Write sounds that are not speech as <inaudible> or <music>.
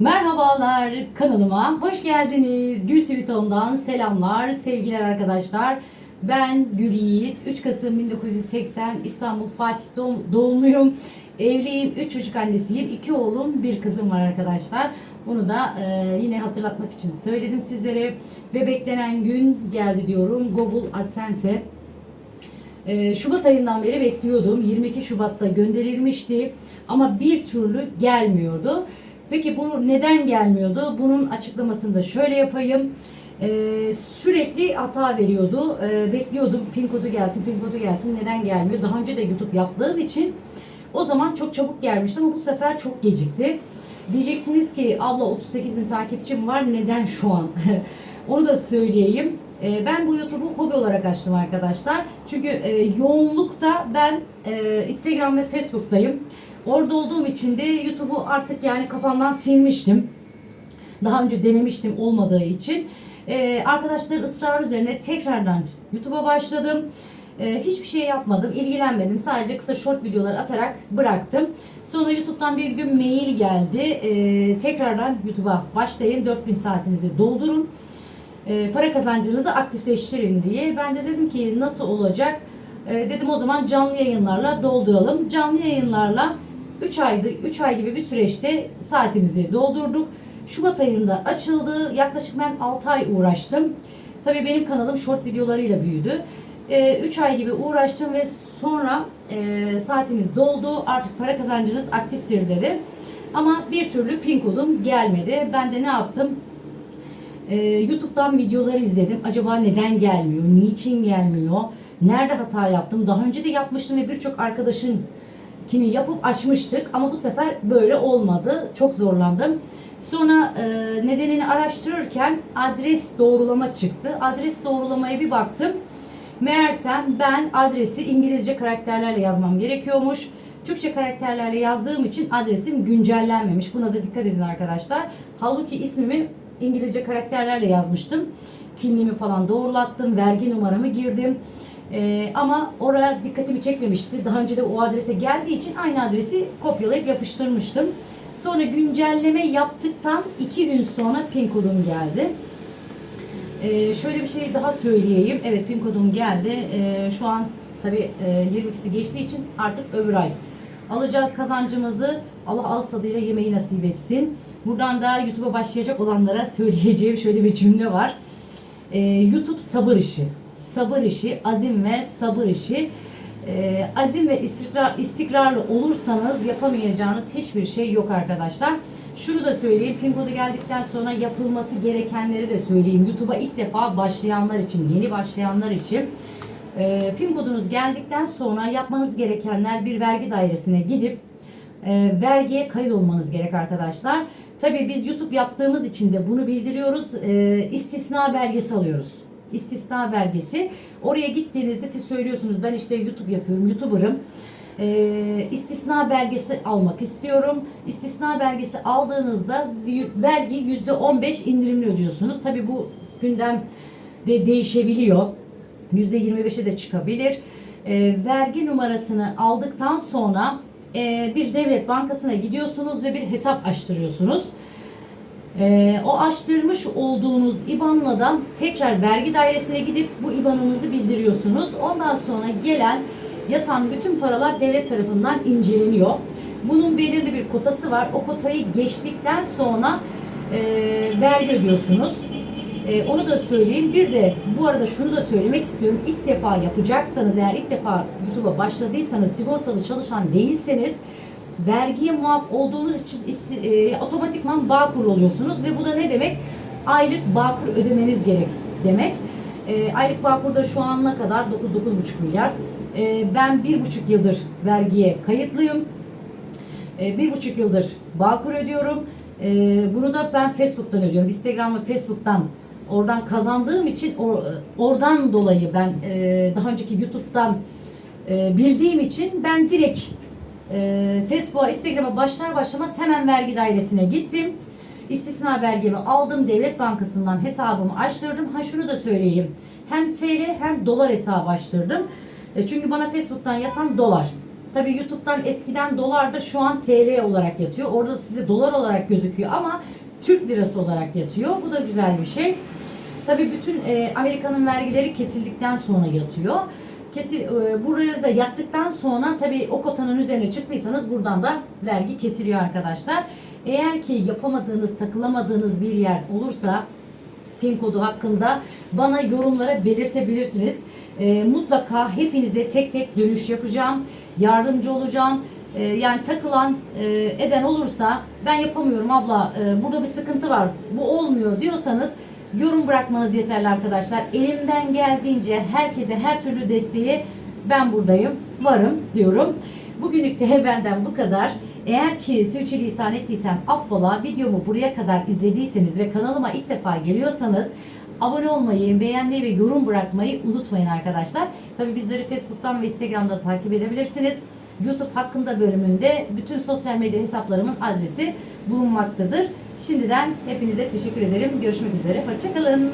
Merhabalar kanalıma hoş geldiniz. Gül Siviton'dan selamlar sevgiler arkadaşlar. Ben Gül Yiğit. 3 Kasım 1980 İstanbul Fatih doğum- doğumluyum. Evliyim. 3 çocuk annesiyim. 2 oğlum, bir kızım var arkadaşlar. Bunu da e, yine hatırlatmak için söyledim sizlere. Ve beklenen gün geldi diyorum. Google AdSense ee, Şubat ayından beri bekliyordum. 22 Şubat'ta gönderilmişti ama bir türlü gelmiyordu. Peki bu neden gelmiyordu? Bunun açıklamasını da şöyle yapayım. Ee, sürekli hata veriyordu. Ee, bekliyordum pin kodu gelsin, pin kodu gelsin. Neden gelmiyor? Daha önce de YouTube yaptığım için o zaman çok çabuk gelmişti ama bu sefer çok gecikti. Diyeceksiniz ki abla 38 bin takipçim var neden şu an? <laughs> Onu da söyleyeyim. Ee, Ben bu YouTube'u hobi olarak açtım arkadaşlar. Çünkü e, yoğunlukta ben e, Instagram ve Facebook'tayım. Orada olduğum için de YouTube'u artık yani kafamdan silmiştim. Daha önce denemiştim olmadığı için. Ee, arkadaşlar ısrar üzerine tekrardan YouTube'a başladım. Ee, hiçbir şey yapmadım, ilgilenmedim. Sadece kısa short videolar atarak bıraktım. Sonra YouTube'dan bir gün mail geldi. Ee, tekrardan YouTube'a başlayın, 4000 saatinizi doldurun. Ee, para kazancınızı aktifleştirin diye. Ben de dedim ki nasıl olacak? Ee, dedim o zaman canlı yayınlarla dolduralım. Canlı yayınlarla 3 aydı 3 ay gibi bir süreçte saatimizi doldurduk. Şubat ayında açıldı. Yaklaşık ben 6 ay uğraştım. Tabii benim kanalım short videolarıyla büyüdü. 3 ay gibi uğraştım ve sonra e, saatimiz doldu. Artık para kazancınız aktiftir dedi. Ama bir türlü pin kodum gelmedi. Ben de ne yaptım? Ee, YouTube'dan videoları izledim. Acaba neden gelmiyor? Niçin gelmiyor? Nerede hata yaptım? Daha önce de yapmıştım ve birçok arkadaşın kini yapıp açmıştık ama bu sefer böyle olmadı. Çok zorlandım. Sonra e, nedenini araştırırken adres doğrulama çıktı. Adres doğrulamaya bir baktım. Meğersem ben adresi İngilizce karakterlerle yazmam gerekiyormuş. Türkçe karakterlerle yazdığım için adresim güncellenmemiş. Buna da dikkat edin arkadaşlar. Halbuki ismimi İngilizce karakterlerle yazmıştım. Kimliğimi falan doğrulattım. Vergi numaramı girdim. Ee, ama oraya dikkatimi çekmemişti. Daha önce de o adrese geldiği için aynı adresi kopyalayıp yapıştırmıştım. Sonra güncelleme yaptıktan iki gün sonra pin kodum geldi. Ee, şöyle bir şey daha söyleyeyim. Evet pin kodum geldi. Ee, şu an tabii e, 22'si geçtiği için artık öbür ay alacağız kazancımızı. Allah ağız tadıyla yemeği nasip etsin. Buradan da YouTube'a başlayacak olanlara söyleyeceğim şöyle bir cümle var. Ee, YouTube sabır işi. Sabır işi, azim ve sabır işi. Ee, azim ve istikrar, istikrarlı olursanız yapamayacağınız hiçbir şey yok arkadaşlar. Şunu da söyleyeyim, pin kodu geldikten sonra yapılması gerekenleri de söyleyeyim. YouTube'a ilk defa başlayanlar için, yeni başlayanlar için. Ee, pin kodunuz geldikten sonra yapmanız gerekenler bir vergi dairesine gidip e, vergiye kayıt olmanız gerek arkadaşlar. Tabii biz YouTube yaptığımız için de bunu bildiriyoruz. E, istisna belgesi alıyoruz. İstisna belgesi. Oraya gittiğinizde siz söylüyorsunuz ben işte YouTube yapıyorum, YouTuber'ım. E, istisna belgesi almak istiyorum. İstisna belgesi aldığınızda vergi %15 indirimli ödüyorsunuz. Tabii bu gündem de değişebiliyor. %25'e de çıkabilir. E, vergi numarasını aldıktan sonra e, bir devlet bankasına gidiyorsunuz ve bir hesap açtırıyorsunuz. E, o açtırmış olduğunuz IBAN'la da tekrar vergi dairesine gidip bu IBAN'ınızı bildiriyorsunuz. Ondan sonra gelen yatan bütün paralar devlet tarafından inceleniyor. Bunun belirli bir kotası var. O kotayı geçtikten sonra e, vergi ödüyorsunuz. E, onu da söyleyeyim. Bir de bu arada şunu da söylemek istiyorum. İlk defa yapacaksanız eğer ilk defa YouTube'a başladıysanız sigortalı çalışan değilseniz vergiye muaf olduğunuz için e, otomatikman Bağkur oluyorsunuz ve bu da ne demek? Aylık Bağkur ödemeniz gerek demek. E, aylık Bağkur'da şu ana kadar 9-9,5 milyar. E, ben bir buçuk yıldır vergiye kayıtlıyım. E, bir buçuk yıldır Bağkur ödüyorum. E, bunu da ben Facebook'tan ödüyorum. Instagram ve Facebook'tan oradan kazandığım için or- oradan dolayı ben e, daha önceki YouTube'dan e, bildiğim için ben direkt e, Facebook'a, Instagram'a başlar başlamaz hemen vergi dairesine gittim. İstisna belgemi aldım. Devlet Bankası'ndan hesabımı açtırdım. Ha şunu da söyleyeyim. Hem TL hem dolar hesabı açtırdım. E, çünkü bana Facebook'tan yatan dolar. Tabii YouTube'dan eskiden dolarda şu an TL olarak yatıyor. Orada size dolar olarak gözüküyor ama Türk lirası olarak yatıyor. Bu da güzel bir şey. Tabii bütün e, Amerika'nın vergileri kesildikten sonra yatıyor. Kesil, e, buraya da yattıktan sonra tabii o kotanın üzerine çıktıysanız buradan da vergi kesiliyor arkadaşlar. Eğer ki yapamadığınız, takılamadığınız bir yer olursa pin kodu hakkında bana yorumlara belirtebilirsiniz. E, mutlaka hepinize tek tek dönüş yapacağım. Yardımcı olacağım. E, yani takılan e, eden olursa ben yapamıyorum abla e, burada bir sıkıntı var bu olmuyor diyorsanız yorum bırakmanız yeterli arkadaşlar. Elimden geldiğince herkese her türlü desteği ben buradayım, varım diyorum. Bugünlük de <laughs> benden bu kadar. Eğer ki sürçülisan ettiysem affola videomu buraya kadar izlediyseniz ve kanalıma ilk defa geliyorsanız abone olmayı, beğenmeyi ve yorum bırakmayı unutmayın arkadaşlar. Tabi bizleri Facebook'tan ve Instagram'da takip edebilirsiniz. YouTube hakkında bölümünde bütün sosyal medya hesaplarımın adresi bulunmaktadır. Şimdiden hepinize teşekkür ederim. Görüşmek üzere. Hoşçakalın.